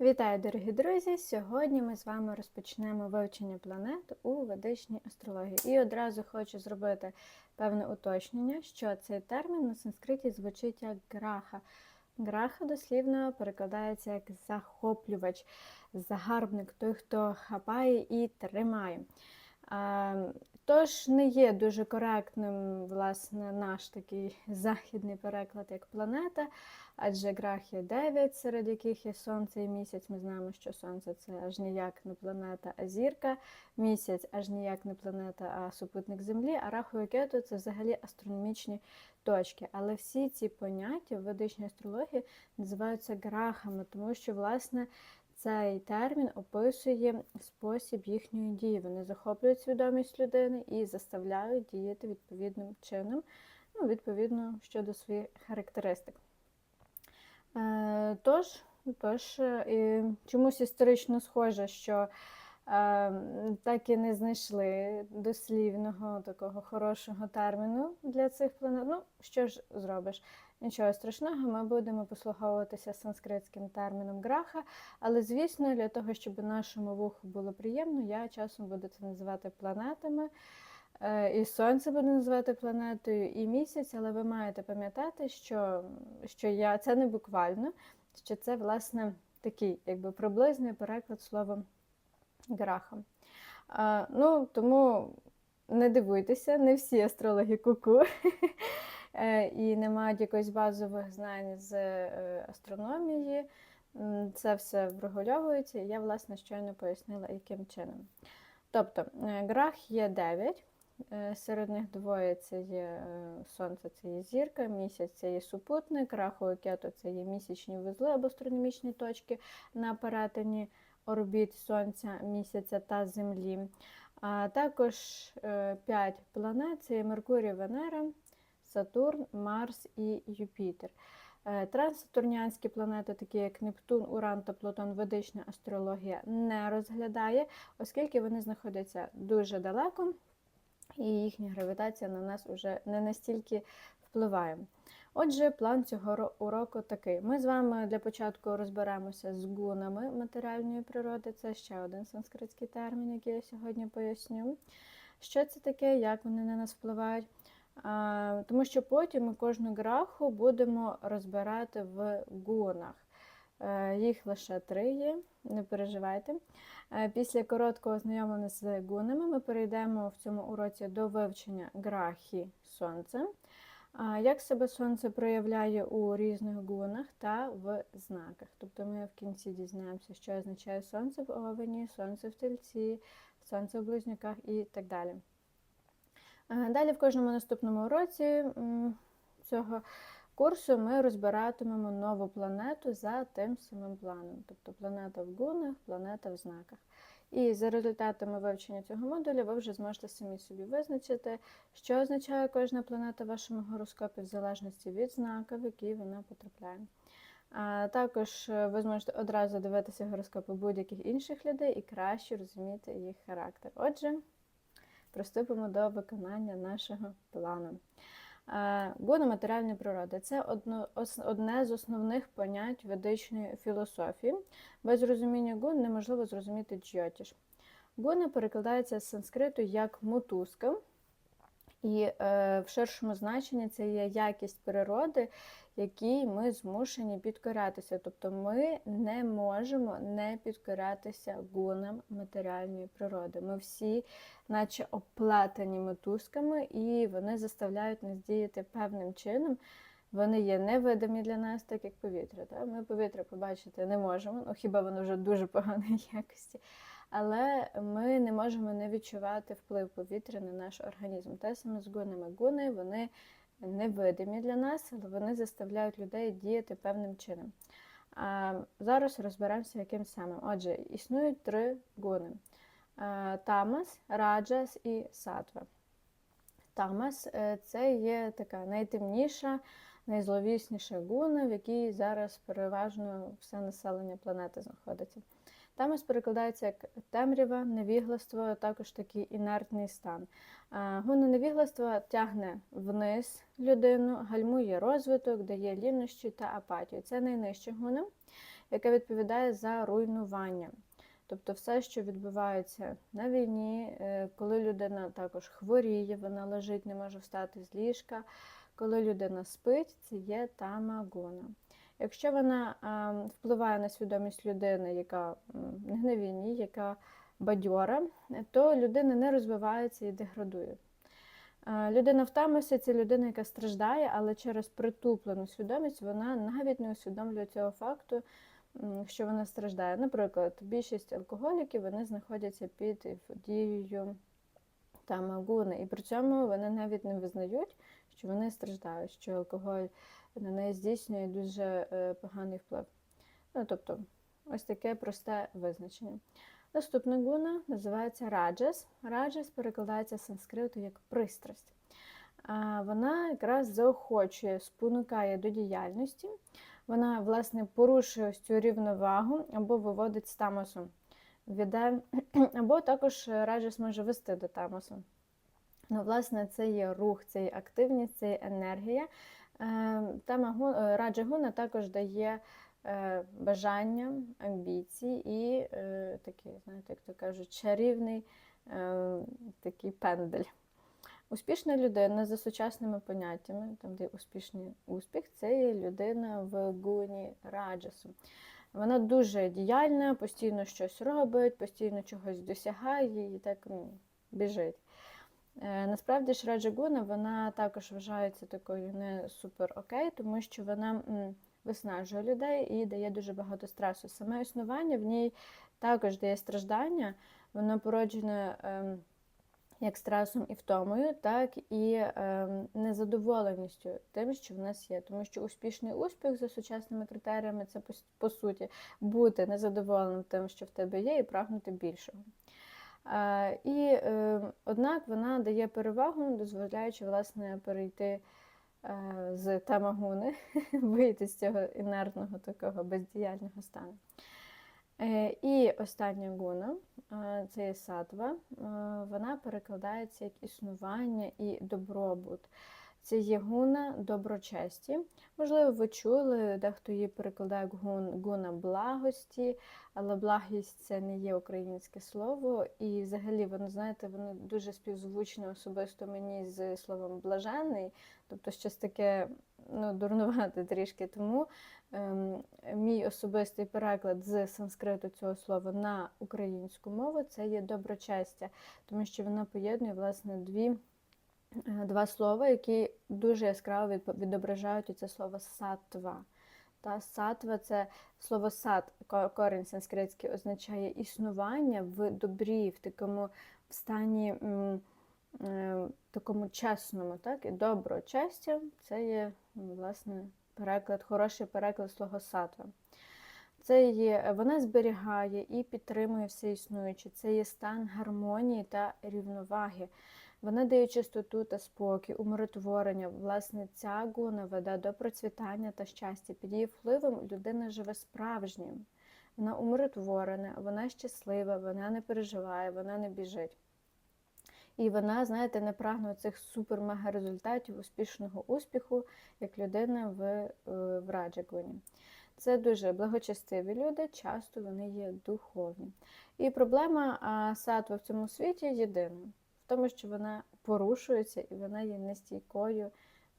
Вітаю, дорогі друзі! Сьогодні ми з вами розпочнемо вивчення планет у ведичній астрології. І одразу хочу зробити певне уточнення, що цей термін на санскриті звучить як граха. Граха дослівно перекладається як захоплювач, загарбник, той, хто хапає і тримає. Тож не є дуже коректним власне, наш такий західний переклад як планета, адже грах є 9, серед яких є Сонце і місяць. Ми знаємо, що Сонце це аж ніяк не планета, а зірка, місяць аж ніяк не планета, а супутник Землі, а раху і кету це взагалі астрономічні точки. Але всі ці поняття в ведичній астрології називаються грахами, тому що, власне, цей термін описує спосіб їхньої дії. Вони захоплюють свідомість людини і заставляють діяти відповідним чином, ну, відповідно щодо своїх характеристик. Е, Тож, тож чомусь історично схоже, що е, так і не знайшли дослівного такого хорошого терміну для цих планет. Ну, що ж зробиш? Нічого страшного, ми будемо послуговуватися санскритським терміном граха, але, звісно, для того, щоб нашому вуху було приємно, я часом буду це називати планетами. Е, І сонце буду називати планетою, і місяць, але ви маєте пам'ятати, що що я це не буквально, що це, власне, такий якби приблизний переклад слова граха. Ну, Тому не дивуйтеся, не всі астрологи куку. Е, і не мають якоїсь базових знань з е, астрономії. Це все врегульовується, і я, власне, щойно пояснила, яким чином. Тобто, е, грах є 9, серед них двоє це є Сонце, це є зірка, місяць це є супутник, раху і кету це є місячні вузли або астрономічні точки на перетині орбіт Сонця, місяця та Землі. А також 5 планет це є Меркурій, Венера. Сатурн, Марс і Юпітер. Транссатурніанські планети, такі як Нептун, Уран та Плутон, ведична астрологія не розглядає, оскільки вони знаходяться дуже далеко, і їхня гравітація на нас вже не настільки впливає. Отже, план цього уроку такий. Ми з вами для початку розберемося з гунами матеріальної природи. Це ще один санскритський термін, який я сьогодні поясню. Що це таке, як вони на нас впливають. Тому що потім ми кожну граху будемо розбирати в гунах. Е, їх лише три є, не переживайте. Е, після короткого знайомлення з гунами ми перейдемо в цьому уроці до вивчення грахи сонця. Як себе сонце проявляє у різних гунах та в знаках. Тобто ми в кінці дізнаємося, що означає сонце в овені, сонце в тельці, сонце в близнюках і так далі. Далі в кожному наступному уроці цього курсу ми розбиратимемо нову планету за тим самим планом. Тобто планета в гунах, планета в знаках. І за результатами вивчення цього модуля ви вже зможете самі собі визначити, що означає кожна планета в вашому гороскопі в залежності від знака, в який вона потрапляє. А Також е, ви зможете одразу дивитися гороскопи будь-яких інших людей і краще розуміти їх характер. Отже, приступимо до виконання нашого плану. Гуна матеріальної природи це одне з основних понять ведичної філософії. Без розуміння гун неможливо зрозуміти джйотіш. Гуна перекладається з санскриту як мотузка, і е, в ширшому значенні це є якість природи, якій ми змушені підкорятися. Тобто ми не можемо не підкорятися гунам матеріальної природи. Ми всі, наче оплетені мотузками, і вони заставляють нас діяти певним чином. Вони є невидимі для нас, так як повітря. Так? Ми повітря побачити не можемо, ну хіба воно вже дуже поганої якості. Але ми не можемо не відчувати вплив повітря на наш організм. Те саме з гунами. Гуни вони невидимі для нас, але вони заставляють людей діяти певним чином. А Зараз розберемося, яким самим. Отже, існують три гуни: Тамас, Раджас і Сатва. Тамас е, це є така найтемніша, найзловісніша гуна, в якій зараз переважно все населення планети знаходиться. Тамас перекладається як темрява, невігластво, а також такий інертний стан. Гуна невігластва тягне вниз людину, гальмує розвиток, дає лінощі та апатію. Це найнижча гуна. яке відповідає за руйнування. Тобто все, що відбувається на війні, е, коли людина також хворіє, вона лежить, не може встати з ліжка. Коли людина спить, це є тамагуна. Якщо вона а, впливає на свідомість людини, яка не на яка бадьора, то людина не розвивається і деградує. А, Людина в тамусі це людина, яка страждає, але через притуплену свідомість вона навіть не усвідомлює цього факту, що вона страждає. Наприклад, більшість алкоголіків вони знаходяться під дією тамагуни, і при цьому вони навіть не визнають, що вони страждають, що алкоголь на неї здійснює дуже е, поганий вплив. Ну, тобто, ось таке просте визначення. Наступна гуна називається раджас. Раджас перекладається з санскриту як пристрасть. Вона якраз заохочує, спонукає до діяльності. Вона, власне, порушує ось цю рівновагу або виводить з тамосу. Веде, або також раджас може вести до тамосу. Ну, власне, це є рух, це є активність, це є енергія. Е, Тема е, раджа гуна також дає е, бажання, амбіції і е, такий, знаєте, як то кажуть, чарівний такий пендель. Успішна людина за сучасними поняттями, там де успішний успіх, це є людина в гуні раджасу. Вона дуже діяльна, постійно щось робить, постійно чогось досягає і так біжить. Е, Насправді ж Раджагуна вона також вважається такою не супер окей, тому що вона виснажує людей і дає дуже багато стресу. Саме існування в ній також дає страждання, воно породжене ем, як стресом і втомою, так і ем, незадоволеністю тим, що в нас є. Тому що успішний успіх за сучасними критеріями це по, по суті бути незадоволеним тим, що в тебе є, і прагнути більшого. І е, однак вона дає перевагу, дозволяючи власне перейти е, з тамагуни, вийти з цього інертного такого бездіяльного стану. Е, І остання гуна це є сатва. Вона перекладається як існування і добробут. Це є гуна доброчесті. Можливо, ви чули, дехто її перекладає як гун, гуна благості, але благість це не є українське слово. І взагалі, воно, знаєте, воно дуже співзвучне особисто мені з словом блаженний, тобто щось таке ну, дурнувате трішки. Тому ем, мій особистий переклад з санскриту цього слова на українську мову це є доброчестя, тому що вона поєднує власне дві. Е, Два слова, які дуже яскраво відображають це слово сатва. Та сатва це слово сат, корінь санскритський, означає існування в добрі, в такому в стані е, такому чесному. Так? І доброчестя це є власне переклад, хороший переклад слова сатва. Це є, вона зберігає і підтримує все існуюче. Це є стан гармонії та рівноваги. Вона дає чистоту та спокій, умиротворення. Власне, ця гуна веде до процвітання та щастя. Під її впливом людина живе справжнім. Вона умиротворена, вона щаслива, вона не переживає, вона не біжить. І вона, знаєте, не прагне цих супер-мега результатів, успішного успіху, як людина в, е, в Раджагуні. Це дуже благочестиві люди, часто вони є духовні. І проблема а, сатви в цьому світі єдина тому, що вона порушується і вона є нестійкою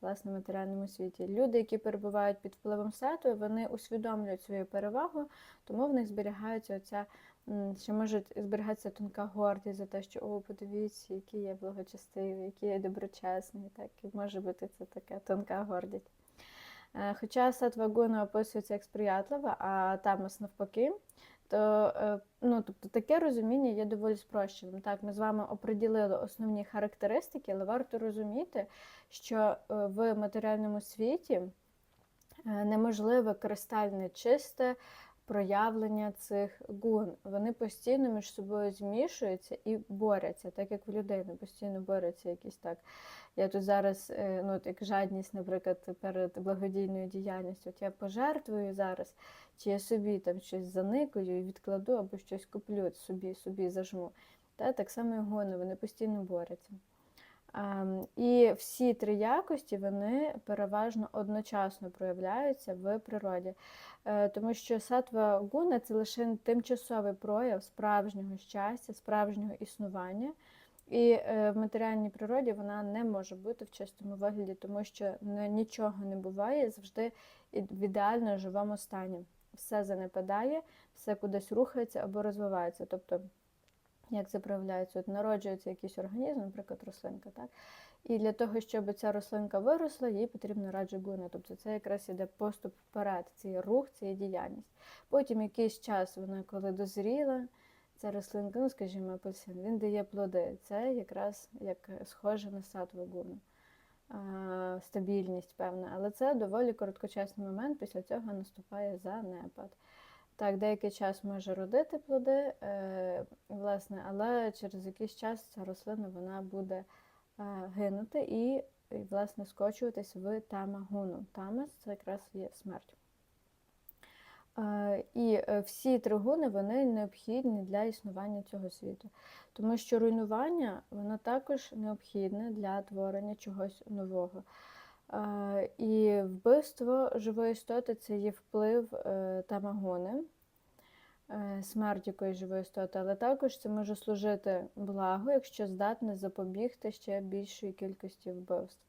власне, в матеріальному світі. Люди, які перебувають під впливом сатви, вони усвідомлюють свою перевагу, тому в них зберігається оця, що може зберігатися тонка гордість за те, що о, подивіться, який я благочестивий, який я доброчесний. Так, і може бути це така тонка гордість. Е, Хоча сатва гуна описується як сприятлива, а тамас навпаки, то е, ну, тобто, таке розуміння є доволі спрощеним. Так, ми з вами оприділили основні характеристики, але варто розуміти, що е, в матеріальному світі е, неможливе кристальне чисте проявлення цих гун. Вони постійно між собою змішуються і борються, так як в людини постійно борються якісь так. Я тут зараз, е, ну, як жадність, наприклад, перед благодійною діяльністю, от я пожертвую зараз, чи я собі там щось заникаю і відкладу або щось куплю, собі собі зажму. Та, так само і гони, вони постійно борються. Ем, І всі три якості вони переважно одночасно проявляються в природі, Е, тому що сатва гуна це лише тимчасовий прояв справжнього щастя, справжнього існування. І е, в матеріальній природі вона не може бути в чистому вигляді, тому що нічого не буває завжди в ідеально живому стані. Все занепадає, все кудись рухається або розвивається. Тобто, як це проявляється? От народжується якийсь організм, наприклад, рослинка, так? І для того, щоб ця рослинка виросла, їй потрібно раджагуна. Тобто це якраз іде поступ вперед, це є рух, це діяльність. Потім якийсь час вона, коли дозріла, ця рослинка, ну скажімо, апельсин, він дає плоди. Це якраз як схоже на сатву гуну. Стабільність певна, але це доволі короткочасний момент, після цього наступає занепад. Так, деякий час може родити плоди, е, власне, але через якийсь час ця рослина вона буде е, гинути і, власне, скочуватись в тамагуну. Тамас це якраз є смерть. Е, І е, всі три гуни вони необхідні для існування цього світу. Тому що руйнування воно також необхідне для творення чогось нового. Е, І вбивство живої істоти це є вплив тамагуни, е, смерть якоїсь живої істоти, але також це може служити благу, якщо здатне запобігти ще більшої кількості вбивств.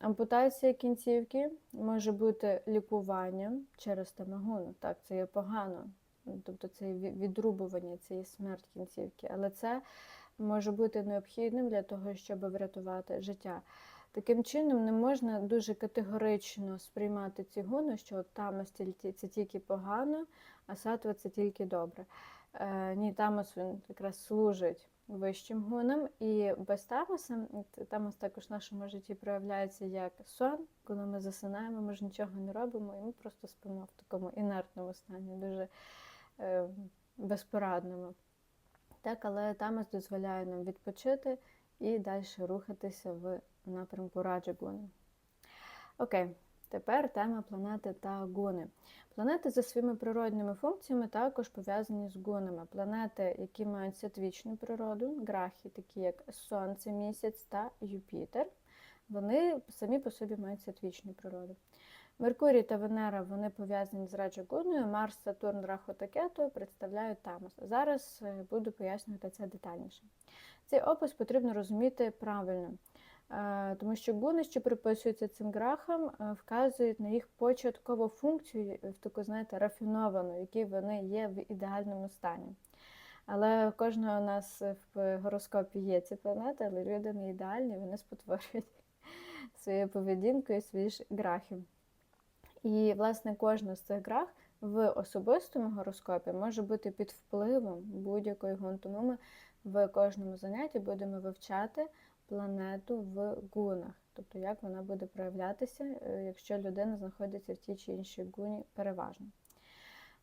Ампутація кінцівки може бути лікуванням через тамагуну. Так, це є погано. Тобто це відрубування, це є смерть кінцівки. Але це може бути необхідним для того, щоб врятувати життя. Таким чином, не можна дуже категорично сприймати ці гуни, що от тамас це тільки погано, а сатва це тільки добре. Е, ні, тамас він якраз служить вищим гунам, і без тамаса, от також в нашому житті проявляється як сон, коли ми засинаємо, ми ж нічого не робимо, і ми просто спимо в такому інертному стані, дуже е, безпорадному. Так, але тамас дозволяє нам відпочити і далі рухатися в напрямку Раджагуни. Окей, тепер тема планети та гуни. Планети за своїми природними функціями також пов'язані з гунами. Планети, які мають святвічну природу, грахи, такі як Сонце, Місяць та Юпітер, вони самі по собі мають святвічну природу. Меркурій та Венера вони пов'язані з Раджагуною, Марс, Сатурн, Раху та Кету представляють Тамас. Зараз е, буду пояснювати це детальніше. Цей опис потрібно розуміти правильно, тому що гуни, що приписуються цим грахам, е, вказують на їх початкову функцію, в таку, знаєте, рафіновану, які вони є в ідеальному стані. Але кожного у нас в гороскопі є ці планети, але люди не ідеальні, вони спотворюють своєю поведінкою свої ж грахи. І, власне, кожна з цих грах в особистому гороскопі може бути під впливом будь-якої гун. Тому ми в кожному занятті будемо вивчати планету в гунах, тобто як вона буде проявлятися, е, якщо людина знаходиться в тій чи іншій гуні переважно.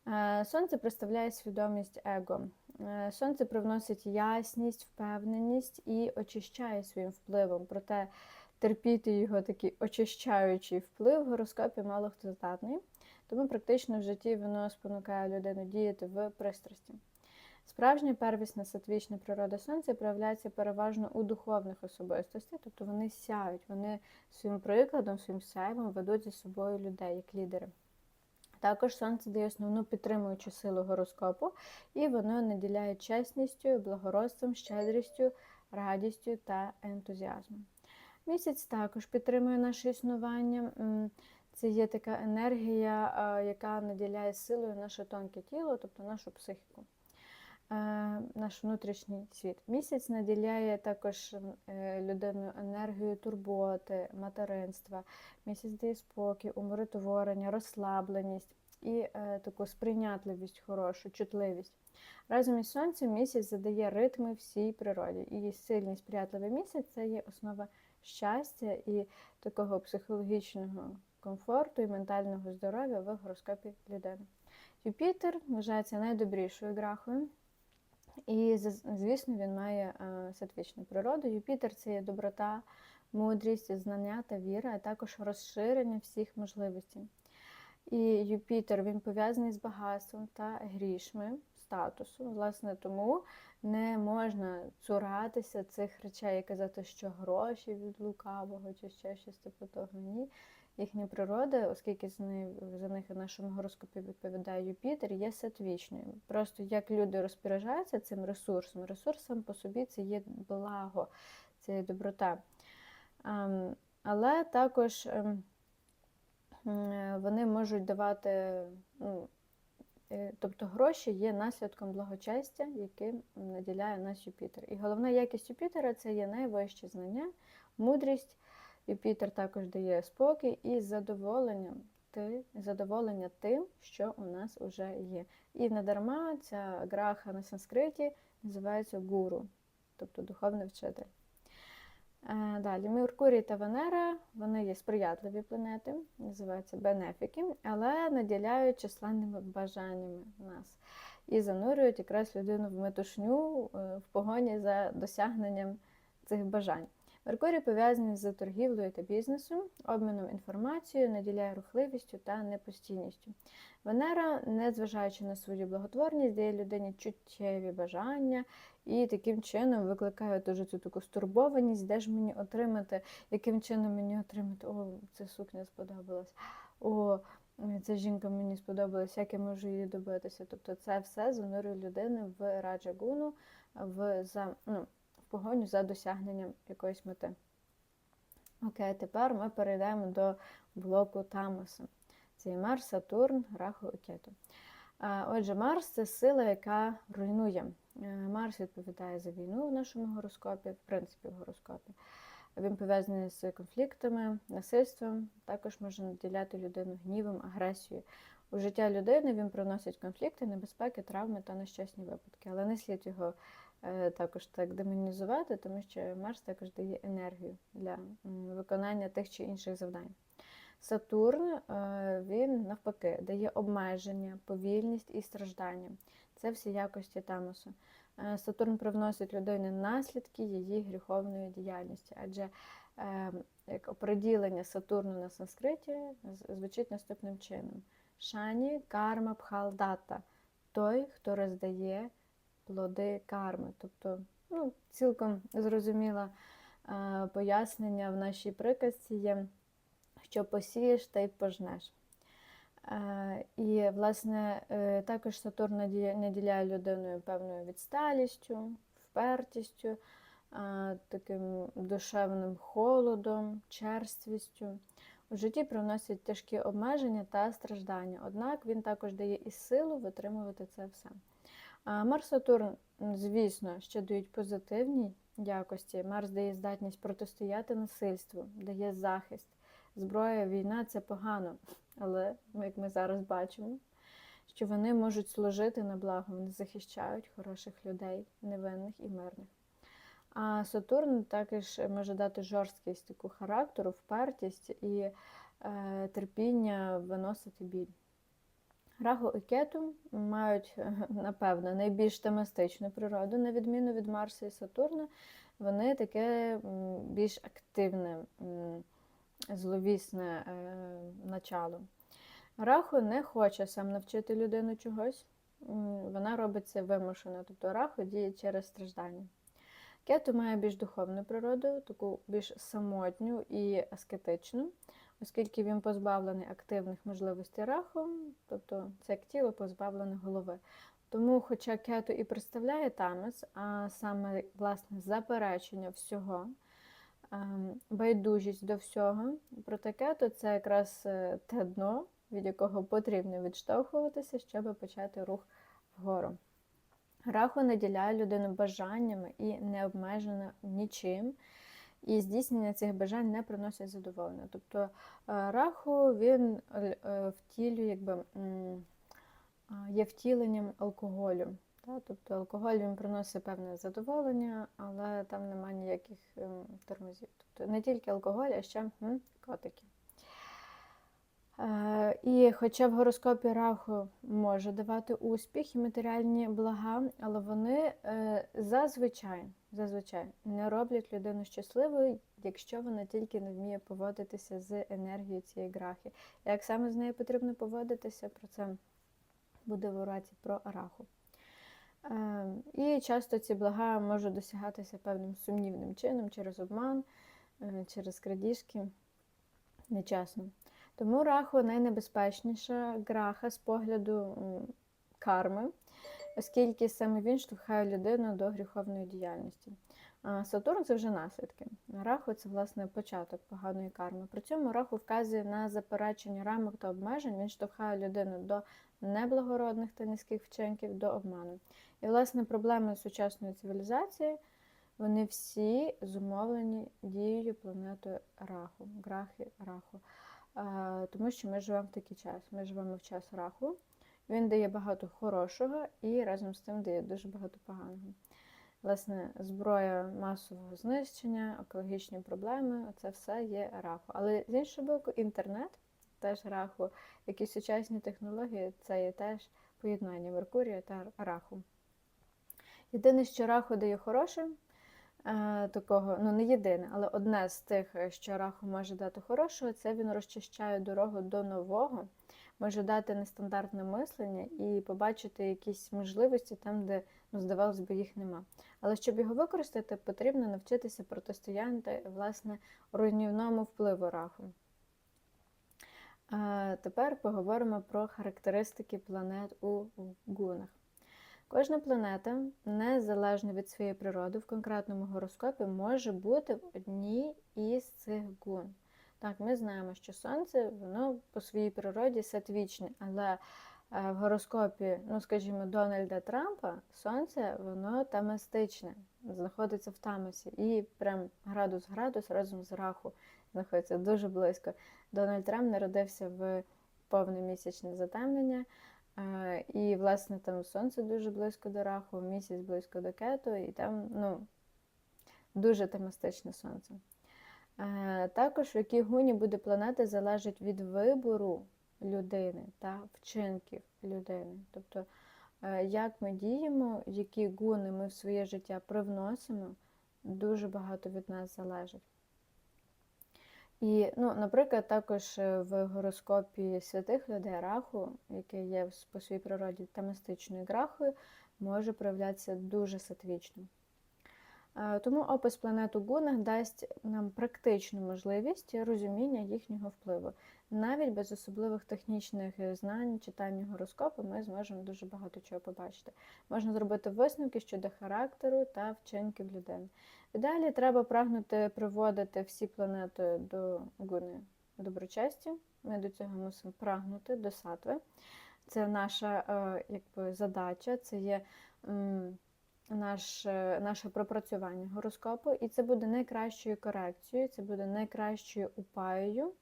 Е, Сонце представляє свідомість его. Е, Сонце привносить ясність, впевненість і очищає своїм впливом. Проте терпіти його такий очищаючий вплив в гороскопі мало хто здатний, тому практично в житті воно спонукає людину діяти в пристрасті. Справжня первісна сатвічна природа сонця проявляється переважно у духовних особистостях, тобто вони сяють, вони своїм прикладом, своїм сяйвом ведуть за собою людей як лідери. Також сонце дає основну підтримуючу силу гороскопу, і воно наділяє чесністю, благородством, щедрістю, радістю та ентузіазмом. Місяць також підтримує наше існування. Це є така енергія, яка наділяє силою наше тонке тіло, тобто нашу психіку, наш внутрішній світ. Місяць наділяє також е, людину енергію турботи, материнства. Місяць дає спокій, умиротворення, розслабленість і е, таку сприйнятливість хорошу, чутливість. Разом із сонцем місяць задає ритми всій природі. І сильний сприятливий місяць це є основа щастя і такого психологічного комфорту і ментального здоров'я в гороскопі людини. Юпітер вважається найдобрішою грахою, і, звісно, він має е, сатвічну природу. Юпітер це є доброта, мудрість, знання та віра, а також розширення всіх можливостей. І Юпітер він пов'язаний з багатством та грішми, статусом. Власне, тому не можна цуратися цих речей і казати, що гроші від лукавого чи ще щось типу того. Ні. Їхня природа, оскільки за них, за них в нашому гороскопі відповідає Юпітер, є сатвічною. Просто як люди розпоряджаються цим ресурсом, ресурс сам по собі це є благо, це є доброта. Ем, Але також ем, вони можуть давати, ну, е, тобто гроші є наслідком благочестя, яким наділяє нас Юпітер. І головна якість Юпітера це є найвище знання, мудрість. Юпітер також дає спокій і задоволення, ти, задоволення тим, що у нас вже є. І недарма ця граха на санскриті називається гуру, тобто духовний вчитель. Е, Далі Меркурій та Венера вони є сприятливі планети, називаються бенефіки, але наділяють численними бажаннями нас і занурюють якраз людину в метушню е, в погоні за досягненням цих бажань. Меркурій пов'язаний з торгівлею та бізнесом, обміном інформацією, наділяє рухливістю та непостійністю. Венера, незважаючи на свою благотворність, дає людині чуттєві бажання і таким чином викликає дуже цю таку стурбованість, де ж мені отримати, яким чином мені отримати, о, ця сукня сподобалась, о, ця жінка мені сподобалась, як я можу її добитися. Тобто це все занурює людину в раджагуну, в за, ну, погоню за досягненням якоїсь мети. Окей, тепер ми перейдемо до блоку Тамаса. Це є Марс, Сатурн, Раху і Кету. Отже, Марс це сила, яка руйнує. Е, Марс відповідає за війну в нашому гороскопі, в принципі, в гороскопі. Він пов'язаний з конфліктами, насильством, також може наділяти людину гнівом, агресією. У життя людини він приносить конфлікти, небезпеки, травми та нещасні випадки. Але не слід його також так демонізувати, тому що Марс також дає енергію для виконання тих чи інших завдань. Сатурн, е, він навпаки дає обмеження, повільність і страждання. Це всі якості Тамосу. Е, Сатурн привносить людині наслідки її гріховної діяльності, адже е, як оприділення Сатурну на санскриті звучить наступним чином: Шані карма пхалдата той, хто роздає плоди карми. Тобто, ну, цілком зрозуміле пояснення в нашій приказці є що посієш, та й пожнеш. Е, і, власне, е, також Сатурн наділяє людиною певною відсталістю, впертістю, е, таким душевним холодом, черствістю. У житті приносить тяжкі обмеження та страждання, однак він також дає і силу витримувати це все. Марс Сатурн, звісно, ще дають позитивні якості. Марс дає здатність протистояти насильству, дає захист зброя, війна це погано. Але, як ми зараз бачимо, що вони можуть служити на благо, вони захищають хороших людей, невинних і мирних. А Сатурн також може дати жорсткість таку характеру, впертість і е, терпіння виносити біль. Рагу і кету мають, напевно, найбільш темастичну природу, на відміну від Марса і Сатурна, вони таке більш активне зловісне е, начало. Раху не хоче сам навчити людину чогось, вона робить це вимушено, тобто раху діє через страждання. Кету має більш духовну природу, таку більш самотню і аскетичну, оскільки він позбавлений активних можливостей раху, тобто це як тіло позбавлене голови. Тому, хоча кету і представляє тамець, а саме власне заперечення всього, Ем, байдужість до всього. Про таке, то це якраз е, те дно, від якого потрібно відштовхуватися, щоб почати рух вгору. Раху наділяє людину бажаннями і не обмежена нічим. І здійснення цих бажань не приносять задоволення. Тобто е, раху він е, втілює, якби є втіленням алкоголю. Та? Тобто алкоголь він приносить певне задоволення, але там немає ніяких ем, тормозів. Тобто не тільки алкоголь, а ще котики. Е, І хоча в гороскопі раху може давати успіх і матеріальні блага, але вони е, зазвичай зазвичай не роблять людину щасливою, якщо вона тільки не вміє поводитися з енергією цієї грахи. Як саме з нею потрібно поводитися, про це буде в уроці про раху. Е, І часто ці блага можуть досягатися певним сумнівним чином через обман, е, через крадіжки нечесно. Тому раху найнебезпечніша граха з погляду карми, оскільки саме він штовхає людину до гріховної діяльності. Сатурн це вже наслідки. Раху це власне початок поганої карми. При цьому раху вказує на заперечення рамок та обмежень. Він штовхає людину до неблагородних та низьких вчинків, до обману. І, власне, проблеми сучасної цивілізації вони всі зумовлені дією планети Раху, грахи Раху. Тому що ми живемо в такий час. Ми живемо в час Раху. Він дає багато хорошого і разом з тим дає дуже багато поганого. Власне, зброя масового знищення, екологічні проблеми це все є раху. Але з іншого боку, інтернет теж раху, які сучасні технології це є теж поєднання Меркурія та раху. Єдине, що раху дає хороше, е, такого, ну не єдине, але одне з тих, що раху може дати хорошого, це він розчищає дорогу до нового, може дати нестандартне мислення і побачити якісь можливості там, де, ну, здавалось би, їх нема. Але щоб його використати, потрібно навчитися протистояти власне руйнівному впливу раху. Тепер поговоримо про характеристики планет у гунах. Кожна планета, незалежно від своєї природи, в конкретному гороскопі може бути в одній із цих гун. Так, ми знаємо, що Сонце воно по своїй природі сатвічне, але е, в гороскопі, ну скажімо, Дональда Трампа Сонце воно тамастичне, знаходиться в Тамасі. І прям градус-градус разом з раху знаходиться дуже близько. Дональд Трамп народився в повне місячне затемнення. Е, І, власне, там сонце дуже близько до раху, місяць близько до кету, і там ну, дуже темастичне сонце. Е, Також в якій гуні буде планета залежить від вибору людини та вчинків людини. Тобто, е, як ми діємо, які гуни ми в своє життя привносимо, дуже багато від нас залежить. І, ну, наприклад, також е, в гороскопі святих людей раху, який є по своїй природі тамастичною грахою, може проявлятися дуже сатвічно. Е, Тому опис планет у гунах дасть нам практичну можливість розуміння їхнього впливу. Навіть без особливих технічних знань, читання гороскопу, ми зможемо дуже багато чого побачити. Можна зробити висновки щодо характеру та вчинків людини. В ідеалі треба прагнути приводити всі планети до гуни доброчесті. Ми до цього мусимо прагнути до сатви. Це наша е, якби, задача, це є наш, е, наше пропрацювання гороскопу, і це буде найкращою корекцією, це буде найкращою упаєю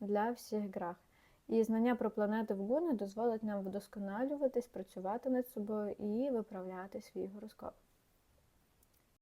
для всіх грах. І знання про планети в гуни дозволить нам вдосконалюватись, працювати над собою і виправляти свій гороскоп.